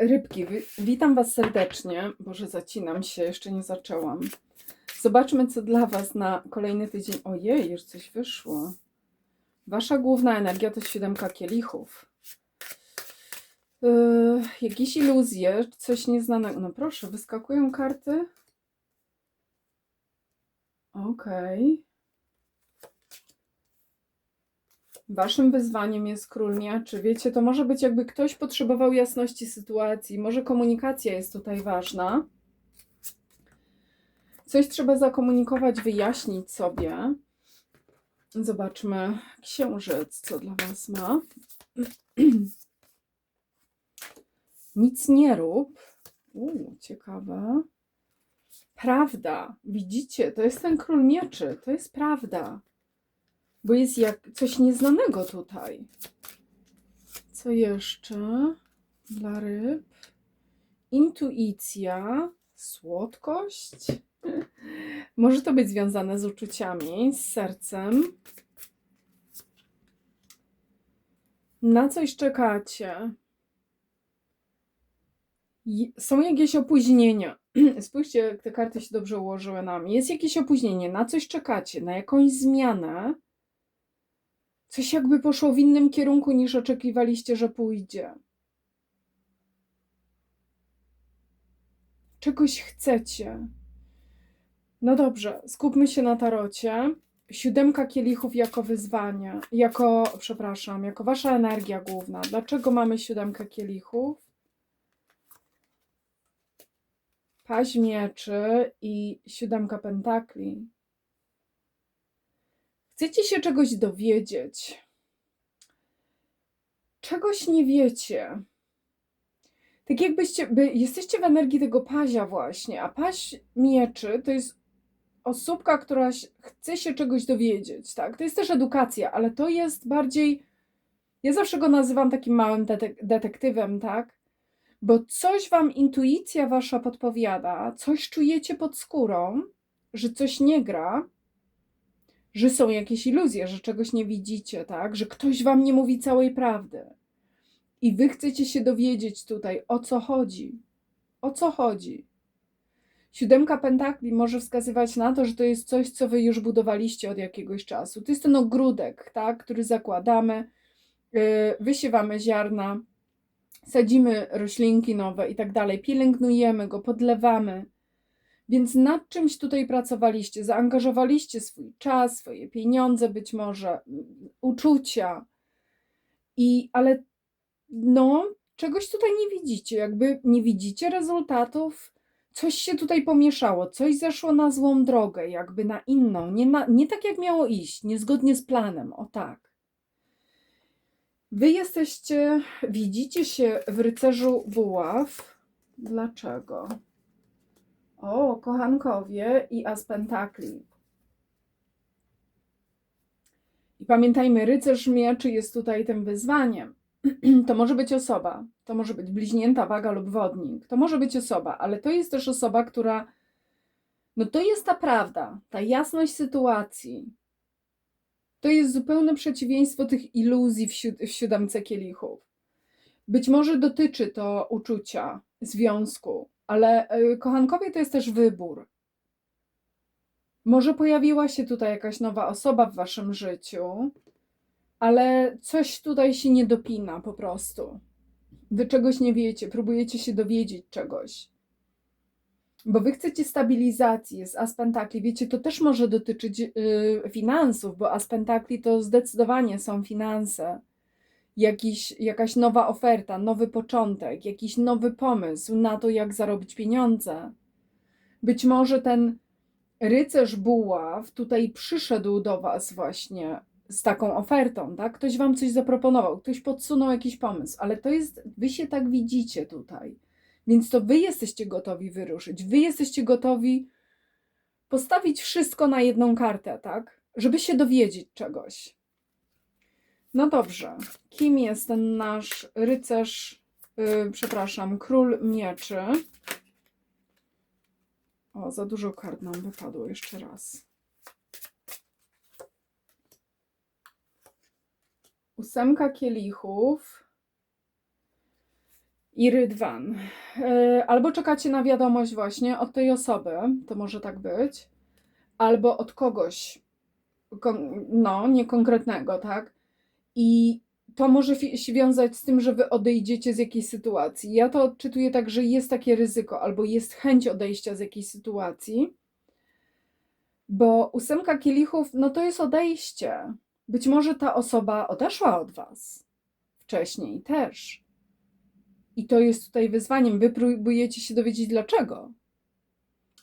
Rybki, wi- witam Was serdecznie. Boże, zacinam się, jeszcze nie zaczęłam. Zobaczmy, co dla Was na kolejny tydzień. Ojej, już coś wyszło. Wasza główna energia to siódemka kielichów. Yy, jakieś iluzje, coś nieznanego. No proszę, wyskakują karty. Okej. Waszym wyzwaniem jest król mieczy. Wiecie, to może być jakby ktoś potrzebował jasności sytuacji, może komunikacja jest tutaj ważna. Coś trzeba zakomunikować, wyjaśnić sobie. Zobaczmy, księżyc, co dla Was ma. Nic nie rób. Uuu, ciekawe. Prawda. Widzicie, to jest ten król mieczy. To jest prawda. Bo jest jak coś nieznanego tutaj. Co jeszcze dla ryb? Intuicja, słodkość. Może to być związane z uczuciami, z sercem. Na coś czekacie. Są jakieś opóźnienia. Spójrzcie, jak te karty się dobrze ułożyły nam. Jest jakieś opóźnienie, na coś czekacie, na jakąś zmianę. Coś jakby poszło w innym kierunku niż oczekiwaliście, że pójdzie. Czegoś chcecie. No dobrze, skupmy się na tarocie. Siódemka kielichów jako wyzwanie, jako, przepraszam, jako wasza energia główna. Dlaczego mamy siódemkę kielichów? Paź mieczy i siódemka pentakli. Chcecie się czegoś dowiedzieć. Czegoś nie wiecie. Tak jakbyście, by, jesteście w energii tego pazia właśnie, a paź mieczy to jest osóbka, która chce się czegoś dowiedzieć, tak? To jest też edukacja, ale to jest bardziej, ja zawsze go nazywam takim małym detek- detektywem, tak? Bo coś wam intuicja wasza podpowiada, coś czujecie pod skórą, że coś nie gra, że są jakieś iluzje, że czegoś nie widzicie, tak? Że ktoś wam nie mówi całej prawdy. I wy chcecie się dowiedzieć tutaj, o co chodzi. O co chodzi? Siódemka pentakli może wskazywać na to, że to jest coś, co wy już budowaliście od jakiegoś czasu. To jest ten ogródek, tak? który zakładamy, yy, wysiewamy ziarna, sadzimy roślinki nowe i tak dalej, pielęgnujemy go, podlewamy. Więc nad czymś tutaj pracowaliście, zaangażowaliście swój czas, swoje pieniądze, być może mm, uczucia. I ale no, czegoś tutaj nie widzicie, jakby nie widzicie rezultatów. Coś się tutaj pomieszało, coś zeszło na złą drogę, jakby na inną, nie, na, nie tak jak miało iść, niezgodnie z planem, o tak. Wy jesteście, widzicie się w rycerzu buław. Dlaczego? O, kochankowie i as pentakli. I pamiętajmy, rycerz mieczy jest tutaj tym wyzwaniem. To może być osoba, to może być bliźnięta waga lub wodnik, to może być osoba, ale to jest też osoba, która. No to jest ta prawda, ta jasność sytuacji. To jest zupełne przeciwieństwo tych iluzji w, siód- w siódemce kielichów. Być może dotyczy to uczucia, związku, ale y, kochankowie to jest też wybór. Może pojawiła się tutaj jakaś nowa osoba w waszym życiu, ale coś tutaj się nie dopina po prostu. Wy czegoś nie wiecie, próbujecie się dowiedzieć czegoś. Bo wy chcecie stabilizacji z aspentakli. Wiecie, to też może dotyczyć yy, finansów, bo aspentakli to zdecydowanie są finanse. Jakiś, jakaś nowa oferta, nowy początek, jakiś nowy pomysł na to, jak zarobić pieniądze. Być może ten rycerz buław tutaj przyszedł do was właśnie z taką ofertą, tak? Ktoś wam coś zaproponował, ktoś podsunął jakiś pomysł, ale to jest, wy się tak widzicie tutaj. Więc to wy jesteście gotowi wyruszyć, wy jesteście gotowi postawić wszystko na jedną kartę, tak? Żeby się dowiedzieć czegoś. No dobrze, kim jest ten nasz rycerz, yy, przepraszam, król mieczy? O, za dużo kart nam wypadło jeszcze raz. Ósemka kielichów. i rydwan. Yy, Albo czekacie na wiadomość właśnie od tej osoby, to może tak być, albo od kogoś, no, niekonkretnego, tak? I to może się wiązać z tym, że wy odejdziecie z jakiejś sytuacji. Ja to odczytuję tak, że jest takie ryzyko, albo jest chęć odejścia z jakiejś sytuacji, bo ósemka kielichów, no to jest odejście. Być może ta osoba odeszła od was wcześniej też. I to jest tutaj wyzwaniem. Wy próbujecie się dowiedzieć dlaczego.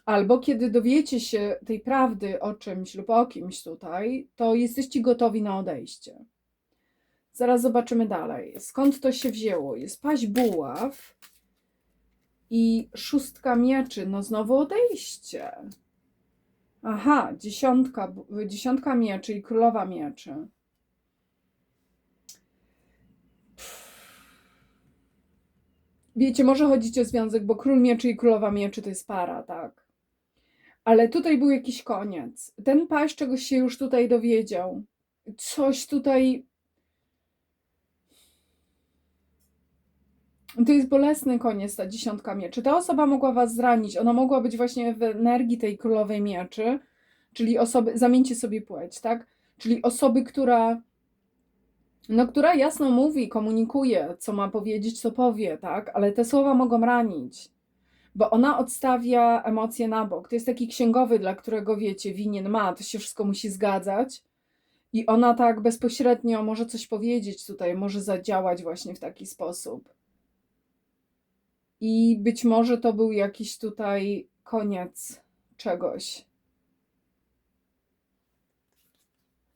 Albo kiedy dowiecie się tej prawdy o czymś lub o kimś tutaj, to jesteście gotowi na odejście. Zaraz zobaczymy dalej. Skąd to się wzięło? Jest paść buław i szóstka mieczy. No znowu odejście. Aha, dziesiątka, dziesiątka mieczy i królowa mieczy. Wiecie, może chodzić o związek, bo król mieczy i królowa mieczy to jest para, tak? Ale tutaj był jakiś koniec. Ten paść czegoś się już tutaj dowiedział. Coś tutaj. To jest bolesny koniec, ta dziesiątka mieczy. Ta osoba mogła was zranić. Ona mogła być właśnie w energii tej królowej mieczy, czyli osoby, zamieńcie sobie płeć, tak? Czyli osoby, która, no, która jasno mówi, komunikuje, co ma powiedzieć, co powie, tak? Ale te słowa mogą ranić, bo ona odstawia emocje na bok. To jest taki księgowy, dla którego wiecie, winien ma, to się wszystko musi zgadzać. I ona tak bezpośrednio może coś powiedzieć tutaj, może zadziałać właśnie w taki sposób. I być może to był jakiś tutaj koniec czegoś.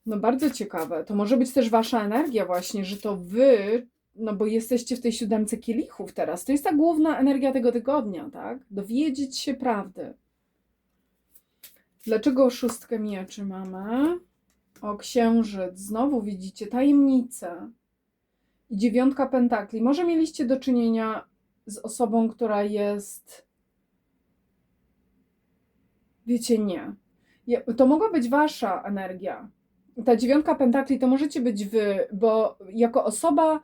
No bardzo ciekawe. To może być też wasza energia właśnie, że to wy, no bo jesteście w tej siódemce kielichów teraz. To jest ta główna energia tego tygodnia, tak? Dowiedzieć się prawdy. Dlaczego szóstkę mieczy mamy? O, księżyc. Znowu widzicie tajemnicę. I dziewiątka pentakli. Może mieliście do czynienia z osobą, która jest. Wiecie, nie. To mogła być wasza energia. Ta dziewiątka pentakli to możecie być wy, bo jako osoba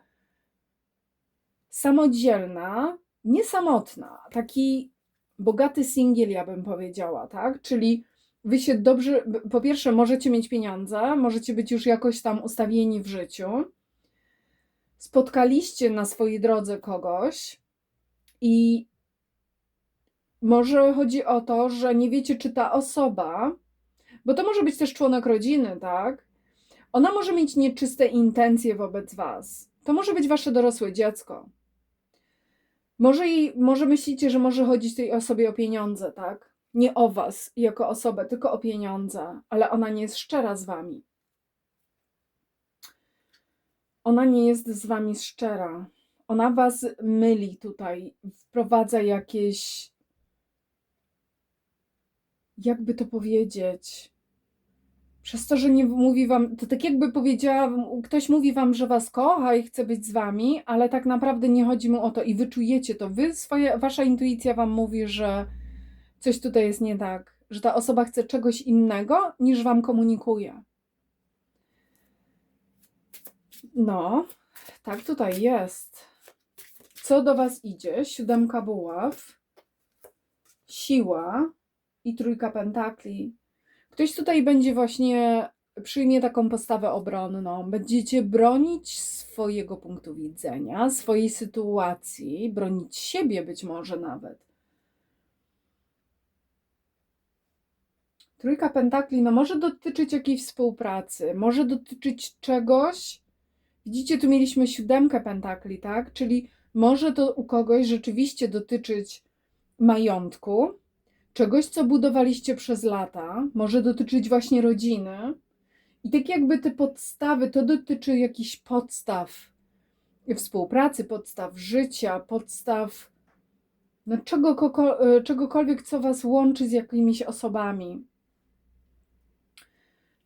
samodzielna, niesamotna, taki bogaty singiel, ja bym powiedziała, tak? Czyli wy się dobrze, po pierwsze, możecie mieć pieniądze, możecie być już jakoś tam ustawieni w życiu. Spotkaliście na swojej drodze kogoś, i może chodzi o to, że nie wiecie, czy ta osoba, bo to może być też członek rodziny, tak? Ona może mieć nieczyste intencje wobec was. To może być wasze dorosłe dziecko. Może, jej, może myślicie, że może chodzić tej osobie o pieniądze, tak? Nie o was jako osobę, tylko o pieniądze, ale ona nie jest szczera z wami. Ona nie jest z wami szczera ona was myli tutaj, wprowadza jakieś. Jakby to powiedzieć? Przez to, że nie mówi wam, to tak jakby powiedziała, ktoś mówi wam, że was kocha i chce być z wami, ale tak naprawdę nie chodzi mu o to i wy czujecie to. Wy, swoje, wasza intuicja wam mówi, że coś tutaj jest nie tak, że ta osoba chce czegoś innego niż wam komunikuje. No, tak tutaj jest. Co do Was idzie? Siódemka buław, siła i trójka pentakli. Ktoś tutaj będzie właśnie, przyjmie taką postawę obronną. Będziecie bronić swojego punktu widzenia, swojej sytuacji, bronić siebie być może nawet. Trójka pentakli, no może dotyczyć jakiejś współpracy, może dotyczyć czegoś. Widzicie, tu mieliśmy siódemkę pentakli, tak? Czyli może to u kogoś rzeczywiście dotyczyć majątku, czegoś, co budowaliście przez lata, może dotyczyć właśnie rodziny. I tak jakby te podstawy, to dotyczy jakichś podstaw współpracy, podstaw życia, podstaw no koko- czegokolwiek, co was łączy z jakimiś osobami.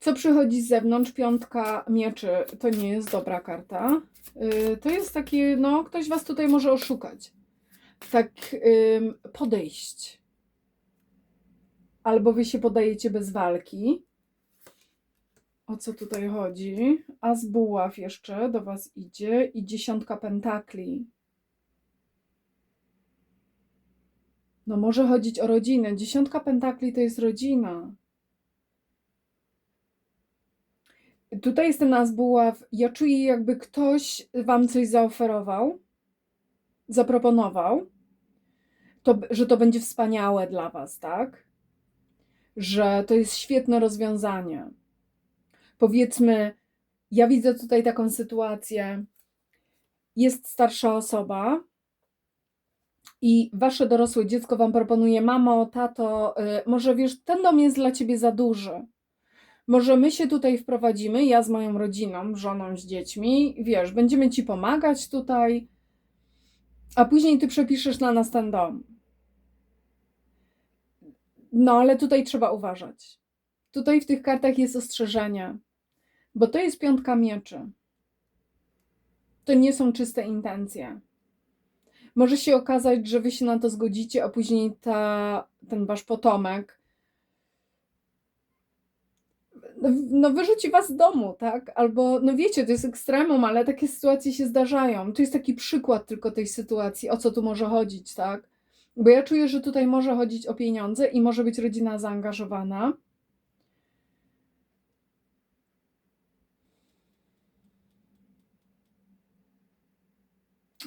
Co przychodzi z zewnątrz? Piątka mieczy to nie jest dobra karta. Yy, To jest takie, no, ktoś was tutaj może oszukać. Tak, ym, podejść. Albo wy się podajecie bez walki. O co tutaj chodzi? A z buław jeszcze do was idzie i dziesiątka pentakli. No może chodzić o rodzinę. Dziesiątka pentakli to jest rodzina. Tutaj jest ten as buław. Ja czuję, jakby ktoś wam coś zaoferował, zaproponował, to, że to będzie wspaniałe dla was, tak? Że to jest świetne rozwiązanie. Powiedzmy, ja widzę tutaj taką sytuację. Jest starsza osoba i wasze dorosłe dziecko wam proponuje: Mamo, tato, y, może wiesz, ten dom jest dla ciebie za duży. Może my się tutaj wprowadzimy, ja z moją rodziną, żoną, z dziećmi, wiesz, będziemy ci pomagać tutaj, a później ty przepiszesz na nas ten dom. No, ale tutaj trzeba uważać. Tutaj w tych kartach jest ostrzeżenie, bo to jest piątka mieczy. To nie są czyste intencje. Może się okazać, że wy się na to zgodzicie, a później ta, ten wasz potomek no, no wyrzuci was z domu, tak? Albo, no wiecie, to jest ekstremum, ale takie sytuacje się zdarzają. To jest taki przykład tylko tej sytuacji, o co tu może chodzić, tak? Bo ja czuję, że tutaj może chodzić o pieniądze i może być rodzina zaangażowana.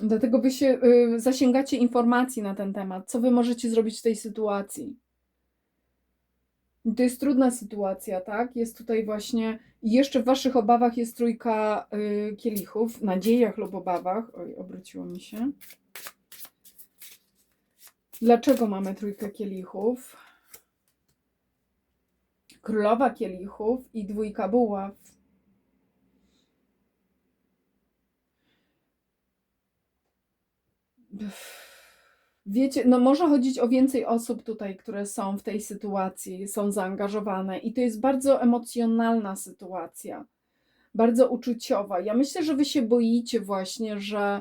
Dlatego wy się y, zasięgacie informacji na ten temat, co wy możecie zrobić w tej sytuacji. To jest trudna sytuacja, tak? Jest tutaj właśnie, jeszcze w waszych obawach jest trójka y, kielichów, nadziejach lub obawach. Oj, obróciło mi się. Dlaczego mamy trójkę kielichów? Królowa kielichów i dwójka buław. Wiecie, no może chodzić o więcej osób tutaj, które są w tej sytuacji, są zaangażowane, i to jest bardzo emocjonalna sytuacja, bardzo uczuciowa. Ja myślę, że wy się boicie właśnie, że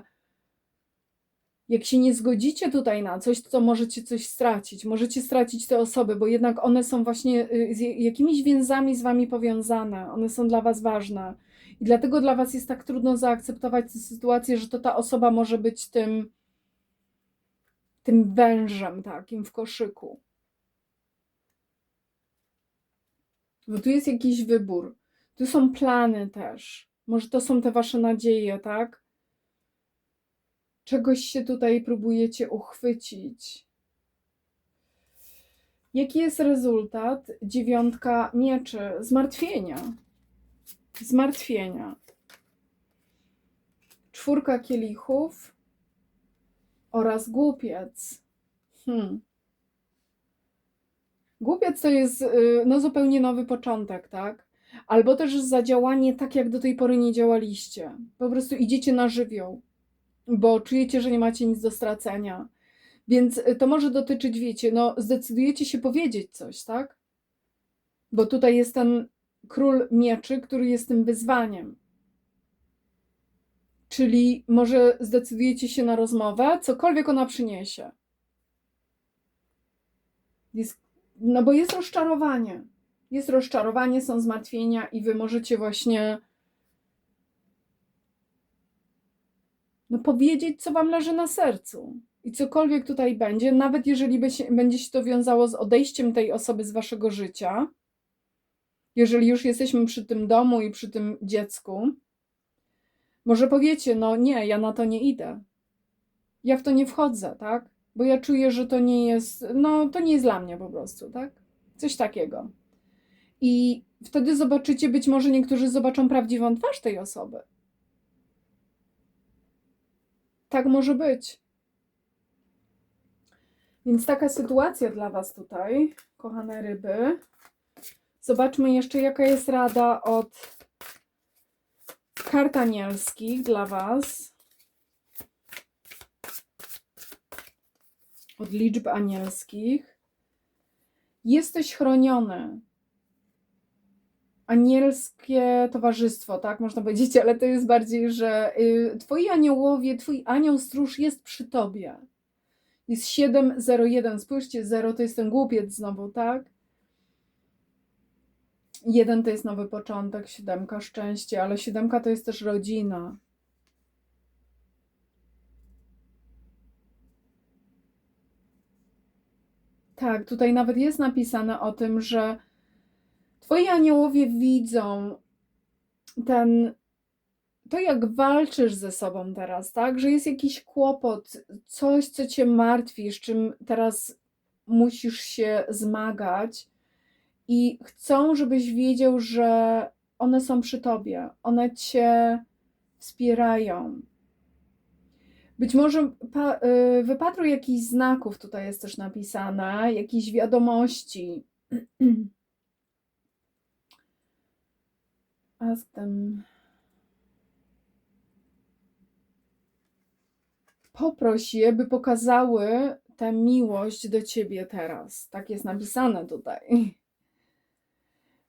jak się nie zgodzicie tutaj na coś, to możecie coś stracić. Możecie stracić te osoby, bo jednak one są właśnie y, jakimiś więzami z wami powiązane, one są dla was ważne. I dlatego dla was jest tak trudno zaakceptować tę sytuację, że to ta osoba może być tym tym wężem takim w koszyku. Bo tu jest jakiś wybór. Tu są plany też. Może to są te wasze nadzieje, tak? Czegoś się tutaj próbujecie uchwycić. Jaki jest rezultat? Dziewiątka mieczy. Zmartwienia. Zmartwienia. Czwórka kielichów oraz głupiec. Hmm. Głupiec to jest y, no, zupełnie nowy początek, tak? Albo też zadziałanie tak, jak do tej pory nie działaliście. Po prostu idziecie na żywioł, bo czujecie, że nie macie nic do stracenia. Więc y, to może dotyczyć, wiecie, no zdecydujecie się powiedzieć coś, tak? Bo tutaj jest ten król mieczy, który jest tym wyzwaniem. Czyli może zdecydujecie się na rozmowę, cokolwiek ona przyniesie. Jest, no bo jest rozczarowanie. Jest rozczarowanie, są zmartwienia, i wy możecie właśnie no, powiedzieć, co wam leży na sercu. I cokolwiek tutaj będzie, nawet jeżeli będzie się to wiązało z odejściem tej osoby z waszego życia, jeżeli już jesteśmy przy tym domu i przy tym dziecku, może powiecie, no nie, ja na to nie idę. Ja w to nie wchodzę, tak? Bo ja czuję, że to nie jest, no to nie jest dla mnie po prostu, tak? Coś takiego. I wtedy zobaczycie, być może niektórzy zobaczą prawdziwą twarz tej osoby. Tak może być. Więc taka sytuacja dla Was tutaj, kochane ryby. Zobaczmy jeszcze, jaka jest rada od kart anielskich dla Was. Od liczb anielskich. Jesteś chroniony. Anielskie towarzystwo, tak można powiedzieć, ale to jest bardziej, że y, Twoi aniołowie, Twój anioł stróż jest przy Tobie. Jest 701. Spójrzcie, 0 to jest ten głupiec znowu, tak? Jeden to jest nowy początek, siódemka szczęście, ale siódemka to jest też rodzina. Tak, tutaj nawet jest napisane o tym, że twoi aniołowie widzą ten, to jak walczysz ze sobą teraz, tak? Że jest jakiś kłopot, coś, co cię martwi, z czym teraz musisz się zmagać i chcą, żebyś wiedział, że one są przy tobie, one cię wspierają. Być może y, wypatruj jakichś znaków, tutaj jest też napisane, jakichś wiadomości. Ask them. Poproś je, by pokazały tę miłość do ciebie teraz. Tak jest napisane tutaj.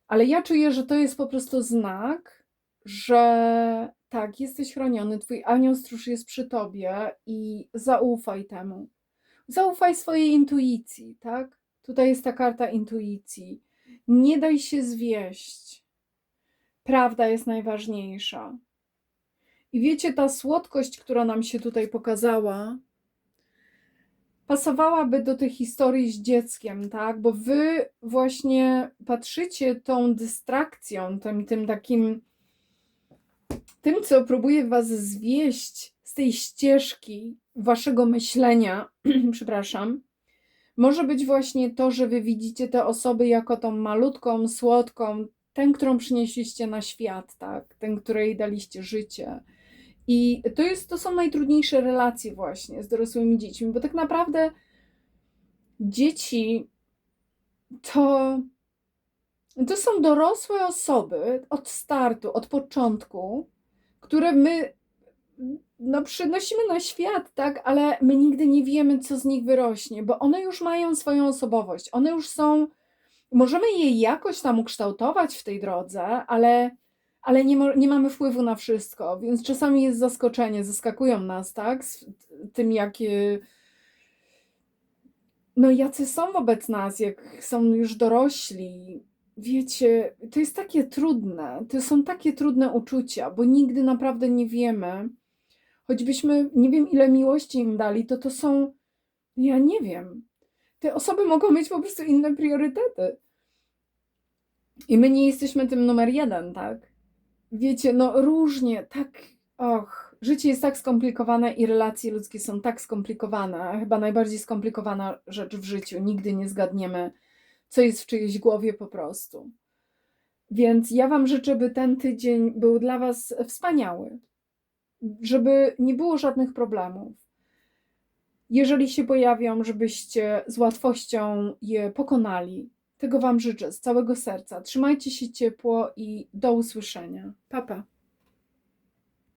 Ale ja czuję, że to jest po prostu znak, że tak, jesteś chroniony, twój anioł stróż jest przy tobie i zaufaj temu. Zaufaj swojej intuicji, tak? Tutaj jest ta karta intuicji. Nie daj się zwieść. Prawda jest najważniejsza. I wiecie, ta słodkość, która nam się tutaj pokazała, pasowałaby do tej historii z dzieckiem, tak? Bo wy właśnie patrzycie tą dystrakcją, tym, tym takim, tym, co próbuje was zwieść z tej ścieżki waszego myślenia, przepraszam, może być właśnie to, że wy widzicie te osoby jako tą malutką, słodką, tę, którą przynieśliście na świat, tak? Tę, której daliście życie. I to, jest, to są najtrudniejsze relacje właśnie z dorosłymi dziećmi, bo tak naprawdę dzieci to, to są dorosłe osoby od startu, od początku, które my no, przynosimy na świat, tak, ale my nigdy nie wiemy, co z nich wyrośnie, bo one już mają swoją osobowość, one już są, możemy je jakoś tam ukształtować w tej drodze, ale ale nie, nie mamy wpływu na wszystko, więc czasami jest zaskoczenie, zaskakują nas, tak, z tym, jakie, no jacy są wobec nas, jak są już dorośli. Wiecie, to jest takie trudne, to są takie trudne uczucia, bo nigdy naprawdę nie wiemy, choćbyśmy nie wiem ile miłości im dali, to to są, ja nie wiem, te osoby mogą mieć po prostu inne priorytety. I my nie jesteśmy tym numer jeden, tak? Wiecie, no różnie, tak, och, życie jest tak skomplikowane i relacje ludzkie są tak skomplikowane. Chyba najbardziej skomplikowana rzecz w życiu. Nigdy nie zgadniemy, co jest w czyjejś głowie po prostu. Więc ja Wam życzę, by ten tydzień był dla Was wspaniały, żeby nie było żadnych problemów. Jeżeli się pojawią, żebyście z łatwością je pokonali. Tego Wam życzę z całego serca. Trzymajcie się ciepło i do usłyszenia. Pa, pa.